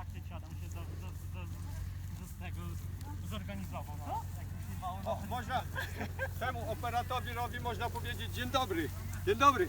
faktycznie Adam się do, do, do, do, z tego zorganizował. No. Mało O, można, temu operatorowi robi, można powiedzieć dzień dobry. Dzień dobry.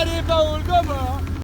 Allez, Paul, comment